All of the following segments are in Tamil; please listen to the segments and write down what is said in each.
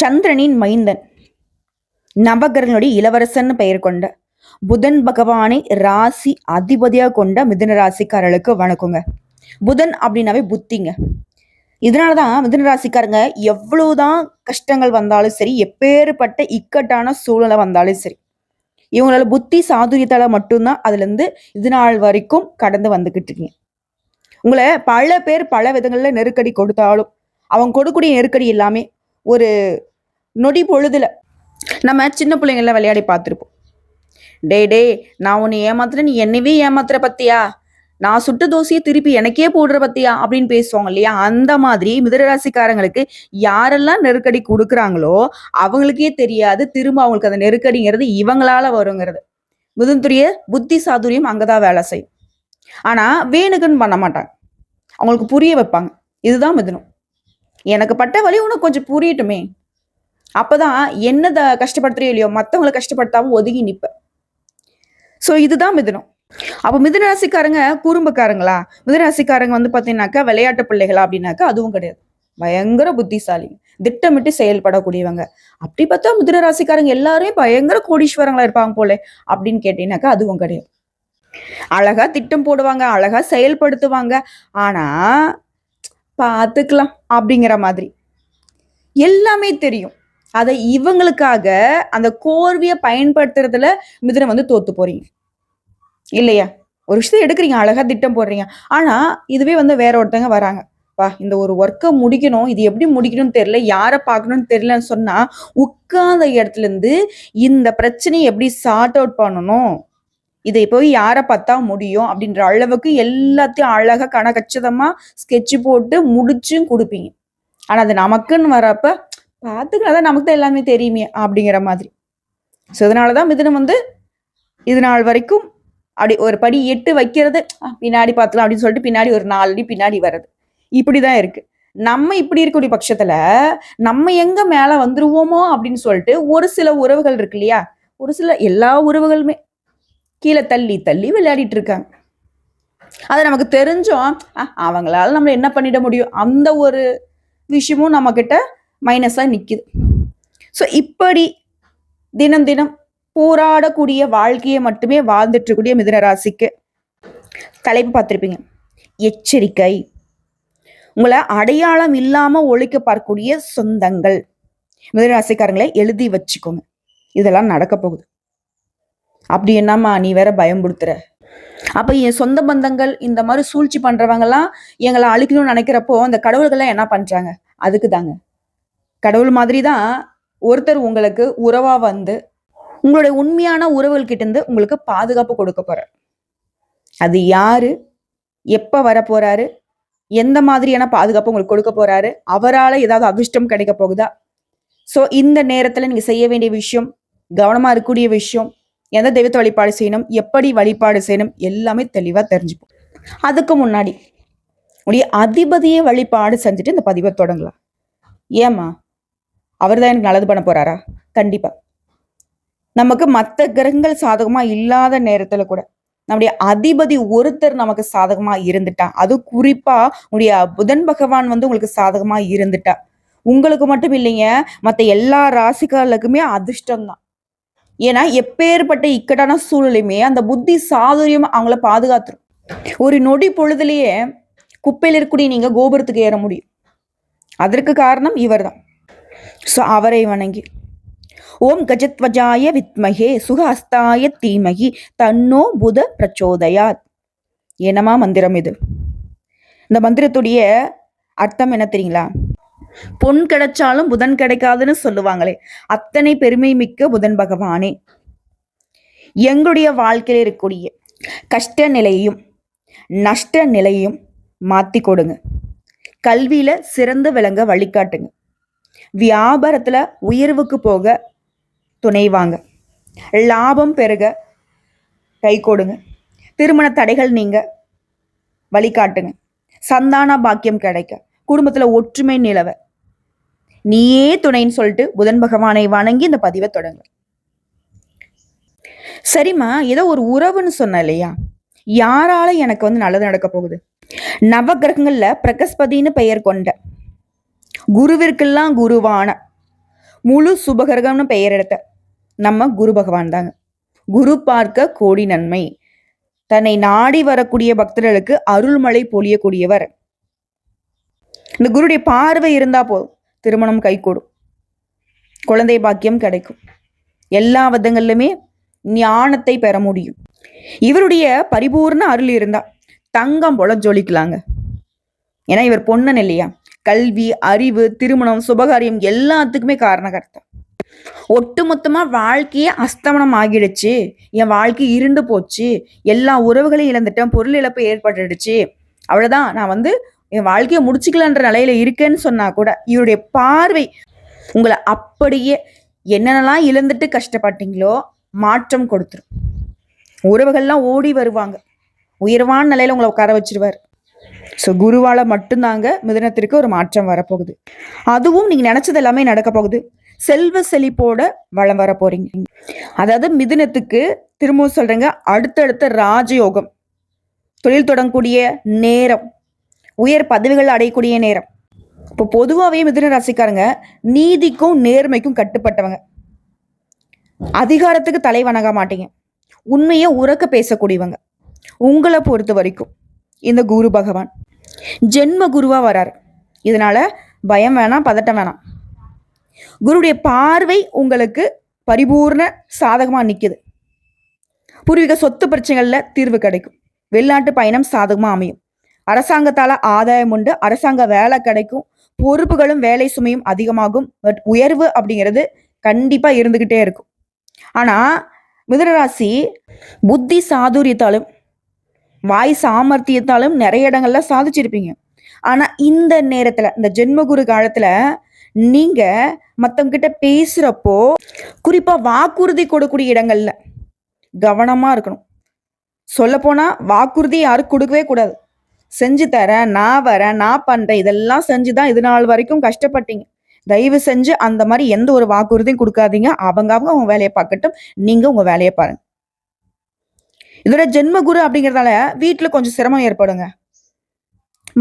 சந்திரனின் மைந்தன். நவகரனுடைய இளவரசன் பெயர் கொண்ட புதன் பகவானை ராசி அதிபதியாக கொண்ட மிதுன ராசிக்காரர்களுக்கு வணக்கங்க. புதன் அப்படின்னாவே புத்திங்க. இதனால தான் மிதுன ராசிக்காரங்க எவ்வளவுதான் கஷ்டங்கள் வந்தாலும் சரி எப்பேற்பட்ட இக்கட்டான சூழ்நிலை வந்தாலும் சரி இவங்களால புத்தி சாதுரியத்தால மட்டும்தான் அதுலேருந்து இது நாள் வரைக்கும் கடந்து வந்துக்கிட்டு இருக்கீங்க. உங்களை பல பேர் பல விதங்களில் நெருக்கடி கொடுத்தாலும் அவங்க கொடுக்கக்கூடிய நெருக்கடி எல்லாமே ஒரு நொடி பொழுதுல நம்ம சின்ன பிள்ளைங்கள விளையாடி பார்த்துருப்போம். டே டே நான் உன்னை ஏமாத்துறேன் நீ என்னவே ஏமாத்துற பத்தியா? நான் சுட்டு தோசையை திருப்பி எனக்கே போடுற பத்தியா? அப்படின்னு பேசுவாங்க இல்லையா? அந்த மாதிரி மிதனராசிக்காரங்களுக்கு யாரெல்லாம் நெருக்கடி கொடுக்குறாங்களோ அவங்களுக்கே தெரியாது. திரும்ப அவங்களுக்கு அந்த நெருக்கடிங்கிறது இவங்களால வருங்கிறது. மிதுந்துரிய புத்தி சாதுரியம் அங்கதான் வேலை செய்யும். ஆனா வேணுக்குன்னு பண்ண மாட்டாங்க. அவங்களுக்கு புரிய வைப்பாங்க. இதுதான் மிதுனம். எனக்கு பட்ட வழி உனக்கு கொஞ்சம் புரியட்டுமே. அப்போதான் என்னதை கஷ்டப்படுத்துறியோ இல்லையோ மற்றவங்களை கஷ்டப்படுத்தாமல் ஒதுங்கி நிற்பேன் ஸோ இதுதான் மிதனம். அப்போ மிதனராசிக்காரங்க குறும்புக்காரங்களா? மிதனராசிக்காரங்க வந்து பார்த்தீங்கன்னாக்கா விளையாட்டு பிள்ளைகளா அப்படின்னாக்கா அதுவும் கிடையாது. பயங்கர புத்திசாலி. திட்டமிட்டு செயல்படக்கூடியவங்க. அப்படி பார்த்தா மிதுன ராசிக்காரங்க எல்லாரும் பயங்கர கோடீஸ்வரங்களா இருப்பாங்க போல அப்படின்னு கேட்டீங்கன்னாக்கா அதுவும் கிடையாது. அழகா திட்டம் போடுவாங்க அழகா செயல்படுத்துவாங்க. ஆனா பார்த்துக்கலாம் அப்படிங்கிற மாதிரி. எல்லாமே தெரியும். அதை இவங்களுக்காக அந்த கோர்வையை பயன்படுத்துறதுல மிதுனம் வந்து தோத்து போறீங்க. இல்லையா? ஒரு விஷயத்தை எடுக்கிறீங்க அழகா திட்டம் போடுறீங்க. ஆனா இதுவே வந்து வேற ஒருத்தங்க வராங்க. வா இந்த ஒரு ஒர்க்கை முடிக்கணும் இது எப்படி முடிக்கணும்னு தெரியல யாரை பார்க்கணும்னு தெரியலன்னு சொன்னா உட்கார்ந்த இடத்துல இருந்து இந்த பிரச்சனையை எப்படி சார்ட் அவுட் பண்ணணும்? இதை போய் யாரை பார்த்தா முடியும் அப்படின்ற அளவுக்கு எல்லாத்தையும் அழகாக கணக்கச்சிதமாக ஸ்கெட்ச் போட்டு முடிச்சும் கொடுப்பீங்க. ஆனால் அது நமக்குன்னு வரப்ப பார்த்துக்கலாம் தான் நமக்கு தான் எல்லாமே தெரியுமே அப்படிங்கிற மாதிரி. ஸோ இதனாலதான் மிதுனம் வந்து இது நாள் வரைக்கும் அப்படி ஒரு படி எட்டு வைக்கிறது பின்னாடி பார்த்துக்கலாம் அப்படின்னு சொல்லிட்டு பின்னாடி ஒரு நாலு அடி பின்னாடி வர்றது. இப்படி தான் இருக்கு. நம்ம இப்படி இருக்கக்கூடிய பட்சத்துல நம்ம எங்க மேல வந்துருவோமோ அப்படின்னு சொல்லிட்டு ஒரு சில உறவுகள் இருக்கு இல்லையா? ஒரு சில எல்லா உறவுகளுமே. கீழே தள்ளி தள்ளி விளையாடிட்டு இருக்காங்க அதை நமக்கு தெரிஞ்சோம் "ஆ, அவங்களால நம்மளை என்ன பண்ணிட முடியும்? அந்த ஒரு விஷயமும் நம்ம கிட்ட மைனஸா நிக்குது. ஸோ இப்படி தினம் தினம் போராடக்கூடிய வாழ்க்கையை மட்டுமே வாழ்ந்துட்டு இருக்கக்கூடிய மிதுன ராசிக்கு தலைப்பு பார்த்துருப்பீங்க. எச்சரிக்கை. உங்களை அடையாளம் இல்லாமல் ஒழிக்க பார்க்கக்கூடிய சொந்தங்கள். மிதனராசிக்காரங்களை எழுதி வச்சுக்கோங்க. இதெல்லாம் நடக்க போகுது. அப்படி என்னம்மா நீ வேற பயம்படுத்துற அப்போ என் சொந்த பந்தங்கள் இந்த மாதிரி சூழ்ச்சி பண்ணுறவங்கலாம் எங்களை அழிக்கணும்னு நினைக்கிறப்போ அந்த கடவுள்கள்லாம் என்ன பண்ணுறாங்க அதுக்கு தாங்க. கடவுள் மாதிரி தான் ஒருத்தர் உங்களுக்கு உறவாக வந்து உங்களுடைய உண்மையான உறவுகள் உங்களுக்கு பாதுகாப்பு கொடுக்க போகிறார் அது யார்? எப்போ வர எந்த மாதிரியான பாதுகாப்பு உங்களுக்கு கொடுக்க போகிறாரு அவரால் ஏதாவது அதிர்ஷ்டம் கிடைக்க போகுதா? ஸோ இந்த நேரத்தில் நீங்கள் செய்ய வேண்டிய விஷயம் கவனமாக இருக்கக்கூடிய விஷயம் எந்த தெய்வத்தை வழிபாடு செய்யணும் எப்படி வழிபாடு செய்யணும் எல்லாமே தெளிவாக தெரிஞ்சுப்போம். அதுக்கு முன்னாடி உடைய அதிபதியை வழிபாடு செஞ்சுட்டு இந்த பதிவை தொடங்கலாம். ஏம்மா? அவர் தான் எனக்கு நல்லது பண்ண போறாரா? கண்டிப்பா. நமக்கு மற்ற கிரகங்கள் சாதகமா இல்லாத நேரத்துல கூட நம்முடைய அதிபதி ஒருத்தர் நமக்கு சாதகமா இருந்துட்டா அது குறிப்பா உடைய புதன் பகவான் வந்து உங்களுக்கு சாதகமா இருந்துட்டா. உங்களுக்கு மட்டும் இல்லைங்க மற்ற எல்லா ராசிக்காரர்களுக்குமே அதிர்ஷ்டம் தான் ஏன்னா எப்பேற்பட்ட இக்கட்டான சூழலையுமே அந்த புத்தி சாதுரியம் அவங்கள பாதுகாத்துரும். ஒரு நொடி பொழுதுலயே குப்பையில் இருக்கக்கூடிய நீங்க கோபுரத்துக்கு ஏற முடியும். அதற்கு காரணம் இவர்தான். ஸோ அவரை வணங்கி ஓம் கஜத்வஜாய வித்மகே சுகஹஸ்தாய தீமகி தன்னோ புத பிரச்சோதயாத். என்னமா மந்திரம் இது? இந்த மந்திரத்துடைய அர்த்தம் என்ன தெரியுங்களா? பொன் கிடைச்சாலும் புதன் கிடைக்காதுன்னு சொல்லுவாங்களே. அத்தனை பெருமை மிக்க புதன் பகவானே. எங்களுடைய வாழ்க்கையில் இருக்கக்கூடிய கஷ்ட நிலையையும் நஷ்ட நிலையையும் மாற்றி கொடுங்க. கல்வியில் சிறந்து விளங்க வழிகாட்டுங்க. வியாபாரத்தில் உயர்வுக்கு போக துணைவாங்க லாபம் பெருக கை கொடுங்க. திருமண தடைகள் நீங்கள் வழிகாட்டுங்க. சந்தான பாக்கியம் கிடைக்க. குடும்பத்தில் ஒற்றுமை நிலவ. நீயே துணைன்னு சொல்லிட்டு புதன் பகவானை வணங்கி இந்த பதிவை தொடங்க. சரிம்மா ஏதோ ஒரு உறவுன்னு சொன்ன இல்லையா? யாரால எனக்கு வந்து நல்லது நடக்க போகுது? நவகிரகங்கள்ல பிரகஸ்பதின்னு பெயர் கொண்ட குருவிற்கெல்லாம் குருவான முழு சுபகிரகம்னு பெயர் எடுத்த நம்ம குரு பகவான் தாங்க. குரு பார்க்க கோடி நன்மை. தன்னை நாடி வரக்கூடிய பக்தர்களுக்கு அருள்மழை பொழியக்கூடியவர். இந்த குருடைய பார்வை இருந்தா போதும். திருமணம் கைகூடும். குழந்தை பாக்கியம் கிடைக்கும். எல்லா விதங்கள்லுமே ஞானத்தை பெற முடியும். இவருடைய பரிபூர்ண அருள் இருந்தா தங்கம் போல ஜொலிக்கலாங்க. ஏன்னா இவர் பொண்ணன் இல்லையா? கல்வி அறிவு திருமணம் சுபகாரியம் எல்லாத்துக்குமே காரணகர்த்தா ஒட்டுமொத்தமா வாழ்க்கையே அஸ்தமனம் ஆகிடுச்சு. என் வாழ்க்கை இருண்டு போச்சு. எல்லா உறவுகளையும் இழந்துட்டேன். பொருள் இழப்பு ஏற்பட்டுடுச்சு. அவ்வளவுதான். நான் வந்து என் வாழ்க்கையை முடிச்சுக்கலான்ற நிலையில இருக்கேன்னு சொன்னா கூட இவருடைய பார்வை உங்களை அப்படியே என்னென்னலாம் இழந்துட்டு கஷ்டப்பட்டீங்களோ மாற்றம் கொடுத்துரும். உறவுகள்லாம் ஓடி வருவாங்க. உயர்வான நிலையில உங்களை உட்கார வச்சிருவார். ஸோ குருவால மட்டும்தாங்க மிதனத்திற்கு ஒரு மாற்றம் வரப்போகுது. அதுவும் நீங்க நினைச்சது எல்லாமே நடக்க போகுது. செல்வ செழிப்போட வளம் வர போறீங்க. அதாவது மிதுனத்துக்கு திரும்பவும் சொல்றேங்க அடுத்தடுத்த ராஜயோகம். தொழில் தொடங்கக்கூடிய நேரம். உயர் பதவிகள் அடையக்கூடிய நேரம். இப்போ பொதுவாகவே மிதுன ராசிக்காரங்க நீதிக்கும் நேர்மைக்கும் கட்டுப்பட்டவங்க. அதிகாரத்துக்கு தலை வணங்க மாட்டீங்க. உண்மையை உறக்க பேசக்கூடியவங்க. உங்களை பொறுத்த வரைக்கும். இந்த குரு பகவான். ஜென்ம குருவா வராரு. இதனால பயம் வேணாம் பதட்டம் வேணாம். குருடைய பார்வை உங்களுக்கு பரிபூர்ண சாதகமாக நிற்கிது பூர்வீக சொத்து பிரச்சனைகளில் தீர்வு கிடைக்கும். வெளிநாட்டு பயணம் சாதகமாக அமையும். அரசாங்கத்தால ஆதாயம் உண்டு. அரசாங்க வேலை கிடைக்கும். பொறுப்புகளும் வேலை சுமையும் அதிகமாகும். பட் உயர்வு அப்படிங்கிறது கண்டிப்பா இருந்துகிட்டே இருக்கும். ஆனா மிதனராசி புத்தி சாதுரியத்தாலும் வாய் சாமர்த்தியத்தாலும் நிறைய இடங்கள்ல சாதிச்சிருப்பீங்க. ஆனா இந்த நேரத்துல இந்த ஜென்மகுரு காலத்துல நீங்க மத்தவங்க கிட்ட பேசுறப்போ குறிப்பா வாக்குறுதி கொடுக்கூடிய இடங்கள்ல கவனமா இருக்கணும். சொல்ல போனா வாக்குறுதி யாரும் கொடுக்கவே கூடாது. செஞ்சு தரேன் நான் வரேன் நான் பண்றேன் இதெல்லாம் செஞ்சு தான் இது நாள் வரைக்கும் கஷ்டப்பட்டீங்க. தயவு செஞ்சு அந்த மாதிரி எந்த ஒரு வாக்குறுதியும் கொடுக்காதீங்க. அவங்க அவங்க உங்க வேலையை பார்க்கட்டும். நீங்க உங்க வேலையை பாருங்க. இதோட ஜென்ம குரு அப்படிங்கிறதால வீட்டுல கொஞ்சம் சிரமம் ஏற்படுங்க.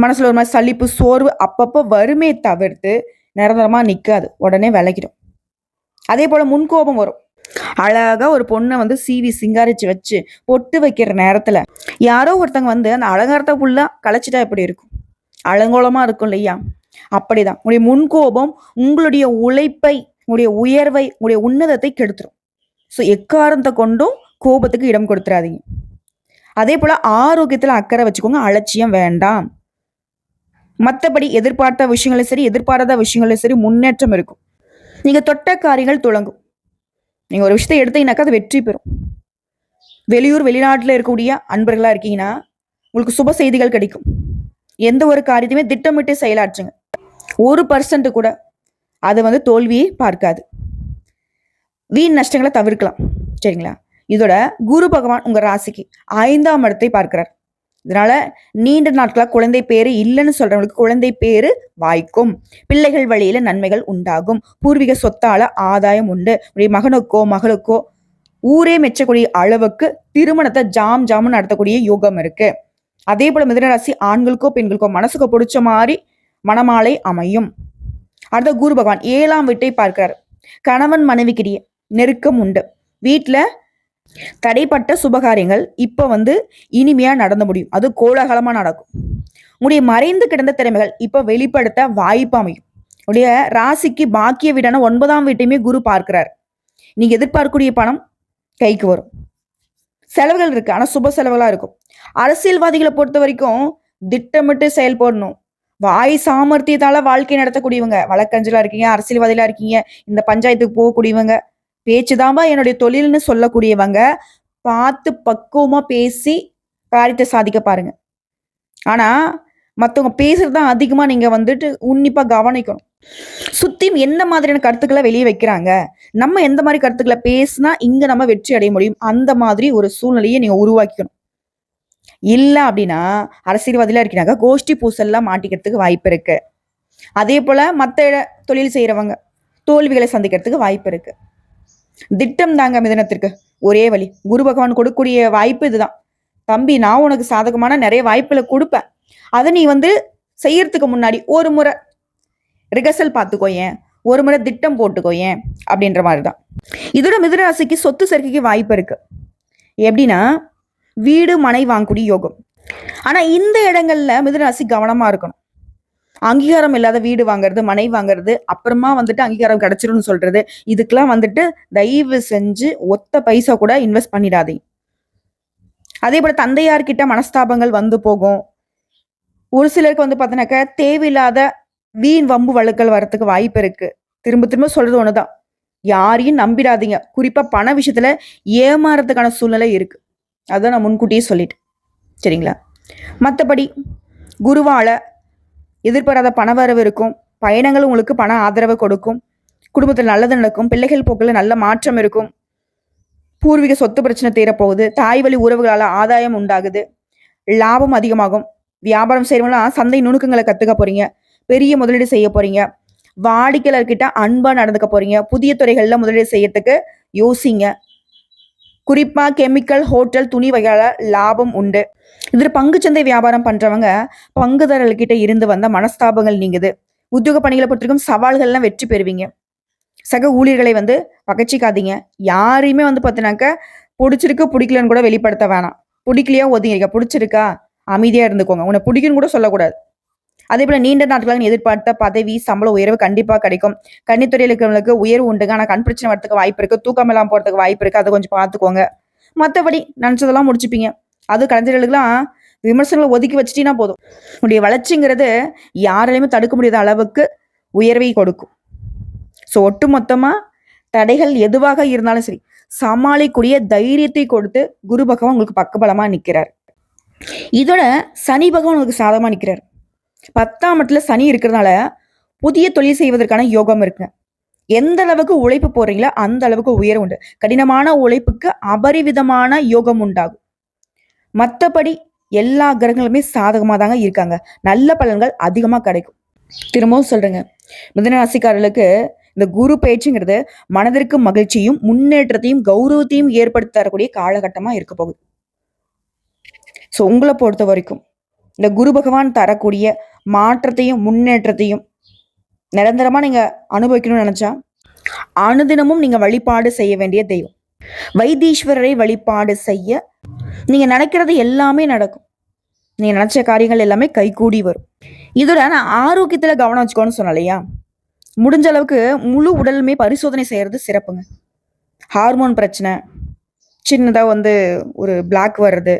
மனசுல ஒரு மாதிரி சலிப்பு சோர்வு அப்பப்போ வறுமையை தவிர்த்து நிரந்தரமா நிக்காது. உடனே விளக்கிடும் அதே போல முன்கோபம் வரும். அழகா ஒரு பொண்ணை வந்து சீவி சிங்காரிச்சு வச்சு பொட்டு வைக்கிற நேரத்தில் யாரோ ஒருத்தங்க வந்து அந்த அலங்காரத்தை ஃபுல்லாக கலைச்சிட்டா எப்படி இருக்கும்? அலங்கோலமா இருக்கும் இல்லையா? அப்படிதான். உங்களுடைய முன்கோபம் உங்களுடைய உழைப்பை உங்களுடைய உயர்வை உங்களுடைய உன்னதத்தை கெடுத்துரும். ஸோ எக்காரணத்தை கொண்டும் கோபத்துக்கு இடம் கொடுத்துறாதீங்க. அதே போல் ஆரோக்கியத்தில் அக்கறை வச்சுக்கோங்க. அலட்சியம் வேண்டாம். மற்றபடி எதிர்பார்த்த விஷயங்களும் சரி எதிர்பாராத விஷயங்களும் சரி முன்னேற்றம் இருக்கும். நீங்கள் தொட்ட காரியங்கள் துளங்கும். நீங்கள் ஒரு விஷயத்தை எடுத்தீங்கன்னாக்கா அது வெற்றி பெறும். வெளியூர் வெளிநாட்டில் இருக்கக்கூடிய அன்பர்களாக இருக்கீங்கன்னா உங்களுக்கு சுப செய்திகள் கிடைக்கும். எந்த ஒரு காரியத்தையுமே திட்டமிட்டு செயலாற்றுங்க. ஒரு பர்சன்ட் கூட அது வந்து தோல்வியை பார்க்காது. வீண் நஷ்டங்களை தவிர்க்கலாம். சரிங்களா? இதோட குரு பகவான் உங்கள் ராசிக்கு ஐந்தாம் இடத்தை பார்க்கிறார். இதனால நீண்ட நாட்களாக குழந்தை பேரு இல்லைன்னு சொல்றவங்களுக்கு குழந்தை பேரு வாய்க்கும். பிள்ளைகள் வழியில நன்மைகள் உண்டாகும். பூர்வீக சொத்தால ஆதாயம் உண்டு. உடைய மகனுக்கோ மகளுக்கோ ஊரே மெச்சக்கூடிய அளவுக்கு திருமணத்தை ஜாம் ஜாமுன்னு நடத்தக்கூடிய யோகம் இருக்கு. அதே போல மிதனராசி ஆண்களுக்கோ பெண்களுக்கோ மனசுக்கு பிடிச்ச மாதிரி மனமாலை அமையும். அடுத்த குரு பகவான் ஏழாம் வீட்டை பார்க்கிறார். கணவன் மனைவிக்கிடையே நெருக்கம் உண்டு. வீட்டுல தடைப்பட்ட சுபகாரியங்கள் இப்ப வந்து இனிமையா நடந்து முடியும். அது கோலாகலமா நடக்கும். உங்களுடைய மறைந்து கிடந்த திறமைகள் இப்ப வெளிப்படுத்த வாய்ப்பு அமையும். உடைய ராசிக்கு பாக்கிய வீடான ஒன்பதாம் வீட்டையுமே குரு பார்க்கிறார். நீங்க எதிர்பார்க்கக்கூடிய பணம் கைக்கு வரும். செலவுகள் இருக்கு. ஆனா சுப செலவுகளாக இருக்கும். அரசியல்வாதிகளை பொறுத்த வரைக்கும் திட்டமிட்டு செயல்படணும் வாய் சாமர்த்தியத்தால வாழ்க்கை நடத்தக்கூடியவங்க. வழக்கஞ்சலா இருக்கீங்க அரசியல்வாதிகளா இருக்கீங்க. இந்த பஞ்சாயத்துக்கு போகக்கூடியவங்க. பேச்சுதான்பா என்னுடைய தொழில்னு சொல்லக்கூடியவங்க பார்த்து பக்குவமாக பேசி காரியத்தை சாதிக்க பாருங்க. ஆனா மத்தவங்க பேசுறதுதான் அதிகமாக நீங்கள் வந்துட்டு உன்னிப்பா கவனிக்கணும். சுத்தி என்ன மாதிரியான கருத்துக்களை வெளியே வைக்கிறாங்க? நம்ம எந்த மாதிரி கருத்துக்களை பேசினா இங்கே நம்ம வெற்றி அடைய முடியும்? அந்த மாதிரி ஒரு சூழ்நிலையை நீங்கள் உருவாக்கிக்கணும். இல்லை அப்படின்னா அரசியல்வாதிலாம் இருக்கிறாங்க. கோஷ்டி பூசல்லாம் மாட்டிக்கிறதுக்கு வாய்ப்பு இருக்கு. அதே போல் மற்ற இட- தொழில் செய்கிறவங்க தோல்விகளை சந்திக்கிறதுக்கு வாய்ப்பு இருக்குது திட்டம் தாங்க மிதனத்திற்கு. ஒரே வழி குரு பகவான் கொடுக்கக்கூடிய வாய்ப்பு இதுதான். தம்பி நான் உனக்கு சாதகமான நிறைய வாய்ப்புல கொடுப்பேன். அதை நீ வந்து செய்யறதுக்கு முன்னாடி ஒரு முறை ரிகர்சல் பார்த்துக்கோயேன் ஒரு முறை திட்டம் போட்டுக்கோ ஏன்? அப்படின்ற மாதிரி தான் இதோட மிதராசிக்கு சொத்து சேர்க்கைக்கு வாய்ப்பு இருக்கு. எப்படின்னா வீடு மனை வாங்கக்கூடிய யோகம். ஆனா இந்த இடங்கள்ல மிதராசி கவனமா இருக்கணும். அங்கீகாரம் இல்லாத வீடு வாங்குறது மனை வாங்குறது அப்புறமா வந்துட்டு அங்கீகாரம் கிடைச்சிரும்னு சொல்றது. இதுக்கெல்லாம் வந்துட்டு தயவு செஞ்சு ஒத்த பைசா கூட இன்வெஸ்ட் பண்ணிடாதீங்க. அதே போல தந்தையார்கிட்ட மனஸ்தாபங்கள் வந்து போகும். ஒரு சிலருக்கு வந்து பார்த்தீங்கன்னாக்கா தேவையில்லாத வீண் வம்பு வழுக்கள் வரத்துக்கு வாய்ப்பு இருக்கு. திரும்ப திரும்ப சொல்றது ஒண்ணுதான். யாரையும் நம்பிடாதீங்க. குறிப்பா பண விஷயத்துல ஏமாறதுக்கான சூழ்நிலை இருக்கு. அதான் நான் முன்கூட்டியே சொல்லிட்டேன். சரிங்களா? மற்றபடி குருவால எதிர்பாராத பணவரவு இருக்கும். பயணங்கள் உங்களுக்கு பண ஆதரவு கொடுக்கும். குடும்பத்தில் நல்லது நடக்கும். பிள்ளைகள் போக்கில் நல்ல மாற்றம் இருக்கும். பூர்வீக சொத்து பிரச்சனை தீரப்போகுது. தாய் வழி உறவுகளால் ஆதாயம் உண்டாகுது. லாபம் அதிகமாகும். வியாபாரம் செய்யறவங்களா சந்தை நுணுக்கங்களை கற்றுக்க போறீங்க. பெரிய முதலீடு செய்ய போறீங்க. வாடிக்கையாளர்கிட்ட அன்பா நடந்துக்க போறீங்க. புதிய துறைகள்ல முதலீடு செய்யறதுக்கு யோசிங்க. குறிப்பா கெமிக்கல் ஹோட்டல் துணி வகையால லாபம் உண்டு. இதில் பங்குச்சந்தை வியாபாரம் பண்றவங்க பங்குதாரர்கிட்ட இருந்து வந்த மனஸ்தாபங்கள் நீங்குது. உத்தியோக பணிகளை பொறுத்திருக்கும் சவால்கள்லாம் வெற்றி பெறுவீங்க. சக ஊழியர்களை வந்து பகச்சிக்காதீங்க. யாரையுமே வந்து பார்த்தீங்கன்னாக்க பிடிச்சிருக்கு பிடிக்கலன்னு கூட வெளிப்படுத்த வேணாம். பிடிக்கலையா ஒதுங்கிருக்க பிடிச்சிருக்கா? அமைதியா இருந்துக்கோங்க. உன்னை பிடிக்குன்னு கூட சொல்லக்கூடாது. அதே போல நீண்ட நாட்களாக எதிர்பார்த்த பதவி சம்பள உயர்வு கண்டிப்பா கிடைக்கும். கன்னித்துறையில் இருக்கிறவங்களுக்கு உயர்வு உண்டுங்க ஆனால் கண் பிரச்சனை வரதுக்கு வாய்ப்பு இருக்கு. தூக்கம் இல்லாமல் போறதுக்கு வாய்ப்பு இருக்கு. அதை கொஞ்சம் பார்த்துக்கோங்க. மற்றபடி நினைச்சதெல்லாம் முடிச்சுப்பீங்க. அது கலைஞர்களுக்கெல்லாம் விமர்சனங்களை ஒதுக்கி வச்சிட்டினா போதும். உன்னுடைய வளர்ச்சிங்கிறது யாராலையுமே தடுக்க முடியாத அளவுக்கு உயர்வை கொடுக்கும். ஸோ ஒட்டு மொத்தமாக தடைகள் எதுவாக இருந்தாலும் சரி சமாளிக்கூடிய தைரியத்தை கொடுத்து குரு பகவான் உங்களுக்கு பக்கபலமா நிற்கிறார் இதோட சனி பகவான் உங்களுக்கு சாதமாக நிற்கிறார் பத்தாம் இடத்துல சனி இருக்கிறதுனால புதிய தொழில் செய்வதற்கான யோகம் இருக்கு எந்த அளவுக்கு உழைப்பு போறீங்களோ அந்த அளவுக்கு உயர்வு உண்டு. கடினமான உழைப்புக்கு அபரிவிதமான யோகம் உண்டாகும். மற்றபடி எல்லா கிரகங்களுமே சாதகமாக தாங்க இருக்காங்க. நல்ல பலன்கள் அதிகமாக கிடைக்கும். திரும்பவும் சொல்றேங்க. மிதன ராசிக்காரர்களுக்கு இந்த குரு பயிற்சிங்கிறது மனதிற்கு மகிழ்ச்சியும் முன்னேற்றத்தையும் கௌரவத்தையும் ஏற்படுத்தி தரக்கூடிய காலகட்டமாக இருக்க போகுது. ஸோ உங்களை பொறுத்த வரைக்கும் இந்த குரு பகவான் தரக்கூடிய மாற்றத்தையும் முன்னேற்றத்தையும் நிரந்தரமாக நீங்கள் அனுபவிக்கணும்னு நினச்சா அனுதினமும் நீங்கள் வழிபாடு செய்ய வேண்டிய தெய்வம். வைத்தீஸ்வரரை வழிபாடு செய்ய. நீங்க நினைக்கிறது எல்லாமே நடக்கும். நீங்க நினைச்ச காரியங்கள் எல்லாமே கைகூடி வரும். இதோட நான் ஆரோக்கியத்துல கவனம் வச்சுக்கோன்னு சொன்னலையா முடிஞ்ச அளவுக்கு முழு உடலுமே பரிசோதனை செய்யறது சிறப்புங்க. ஹார்மோன் பிரச்சனை சின்னதா வந்து ஒரு பிளாக் வர்றது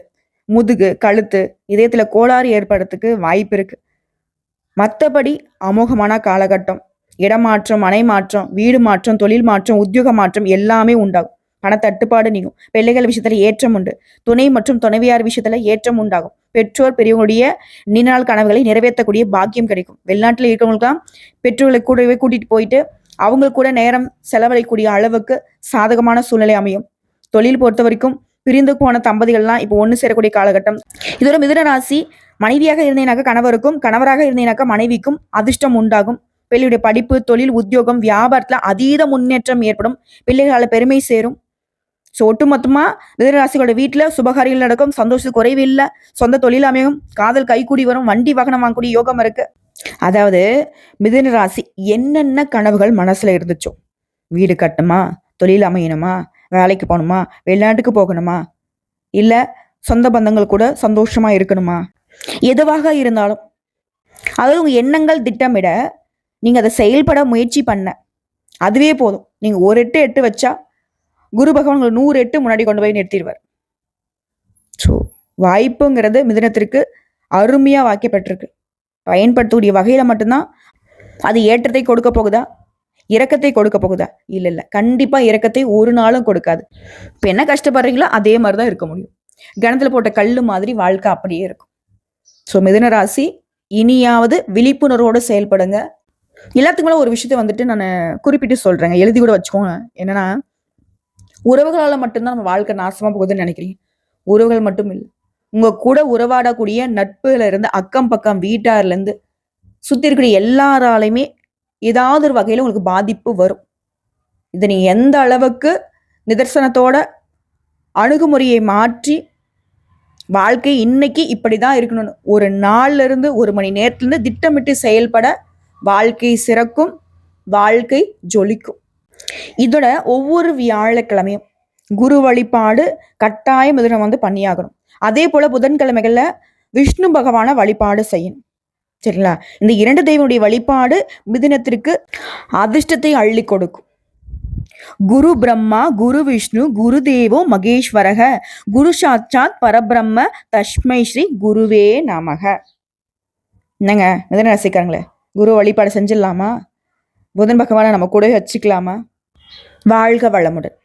முதுகு கழுத்து இதயத்துல கோளாறு ஏற்படுறதுக்கு வாய்ப்பு இருக்கு. மற்றபடி அமோகமான காலகட்டம் இடமாற்றம் மனை மாற்றம் வீடு மாற்றம் தொழில் மாற்றம் உத்தியோக மாற்றம் எல்லாமே உண்டாகும். பணத்தட்டுப்பாடு நீங்கும். பிள்ளைகள் விஷயத்துல ஏற்றம் உண்டு. துணை மற்றும் துணைவியார் விஷயத்துல ஏற்றம் உண்டாகும். பெற்றோர் பெரியவங்களுடைய நீண்ட நாள் கனவுகளை நிறைவேற்றக்கூடிய பாக்கியம் கிடைக்கும். வெளிநாட்டில் இருக்கிறவங்களுக்குலாம் பெற்றோர்களை கூடவே கூட்டிட்டு போயிட்டு அவங்க கூட நேரம் செலவழிக்கூடிய அளவுக்கு சாதகமான சூழ்நிலை அமையும். தொழில் பொறுத்த வரைக்கும் பிரிந்து போன தம்பதிகள்லாம் இப்போ ஒன்று சேரக்கூடிய காலகட்டம். இதோட மிதுன ராசி மனைவியாக இருந்தீனாக்க கணவருக்கும் கணவராக இருந்தீனாக்க மனைவிக்கும் அதிர்ஷ்டம் உண்டாகும். பிள்ளையுடைய படிப்பு தொழில் உத்தியோகம் வியாபாரத்தில் அதீத முன்னேற்றம் ஏற்படும். பிள்ளைகளால் பெருமை சேரும். ஸோ ஒட்டுமொத்தமாக மிதனராசிகளோட வீட்டில் சுபகாரியங்கள் நடக்கும் சந்தோஷம் குறைவு இல்லை சொந்த தொழில் அமையும் காதல் கைகூடி வரும் வண்டி வாகனம் வாங்கக்கூடிய யோகம் இருக்கு. அதாவது மிதுன ராசி என்னென்ன கனவுகள் மனசில் இருந்துச்சோ வீடு கட்டணுமா தொழில் அமையணுமா வேலைக்கு போகணுமா வெளிநாட்டுக்கு போகணுமா இல்லை சொந்த பந்தங்கள் கூட சந்தோஷமாக இருக்கணுமா எதுவாக இருந்தாலும். அதாவது உங்கள் எண்ணங்கள் திட்டமிட நீங்கள் அதை செயல்பட முயற்சி பண்ண அதுவே போதும். நீங்கள் ஒரு எட்டு எட்டு வச்சா குரு பகவான் உங்களை நூறு எட்டு முன்னாடி கொண்டு போய் நிறுத்திடுவார். ஸோ வாய்ப்புங்கிறது மிதனத்திற்கு அருமையாக வாக்கியப்பட்டிருக்கு. பயன்படுத்தக்கூடிய வகையில் மட்டும்தான் அது ஏற்றத்தை கொடுக்க போகுதா? இறக்கத்தை கொடுக்க போகுதா? இல்லை இல்லை. கண்டிப்பாக இறக்கத்தை ஒரு நாளும் கொடுக்காது. இப்போ என்ன கஷ்டப்படுறீங்களோ அதே மாதிரி தான் இருக்க முடியும். கணத்தில் போட்ட கல் மாதிரி வாழ்க்கை அப்படியே இருக்கும். ஸோ மிதுன ராசி இனியாவது விழிப்புணர்வோடு செயல்படுங்க. எல்லாத்துக்கும் ஒரு விஷயத்த வந்துட்டு நான் குறிப்பிட்டு சொல்கிறேங்க எழுதி கூட வச்சுக்கோங்க. என்னன்னா உறவுகளால் மட்டும்தான் நம்ம வாழ்க்கை நாசமாக போகுதுன்னு நினைக்கிறீங்க? உறவுகள் மட்டும் இல்லை. உங்க கூட உறவாடக்கூடிய நட்புல இருந்து அக்கம் பக்கம் வீட்டார்லேருந்து சுற்றி இருக்கிற எல்லாராலையுமே ஏதாவது ஒரு வகையில் உங்களுக்கு பாதிப்பு வரும். இதை நீ எந்த அளவுக்கு நிதர்சனத்தோட அணுகுமுறையை மாற்றி வாழ்க்கை இன்னைக்கு இப்படிதான் இருக்கணும்னு ஒரு நாள்லேருந்து ஒரு மணி நேரத்துலேருந்து திட்டமிட்டு செயல்பட வாழ்க்கை சிறக்கும் வாழ்க்கை ஜொலிக்கும். இதோட ஒவ்வொரு வியாழக்கிழமையும் குரு வழிபாடு கட்டாயம் இதில் வந்து பண்ணியாகணும். அதே போல புதன்கிழமைகளில் விஷ்ணு பகவான வழிபாடு செய்யணும். சரிங்களா? இந்த இரண்டு தெய்வனுடைய வழிபாடு மிதினத்திற்கு அதிர்ஷ்டத்தை அள்ளி கொடுக்கும். குரு பிரம்மா குரு விஷ்ணு குரு தேவோ மகேஸ்வரக குரு சாட்சாத் பரபிரம்ம தஷ்மை ஸ்ரீ குருவே நமக. என்னங்க? மிதன ரசிக்கிறாங்களே குரு வழிபாடு செஞ்சிடலாமா? புதன் பகவானை நம்ம கூட வச்சுக்கலாமா? வாழ்க வளமுடன்.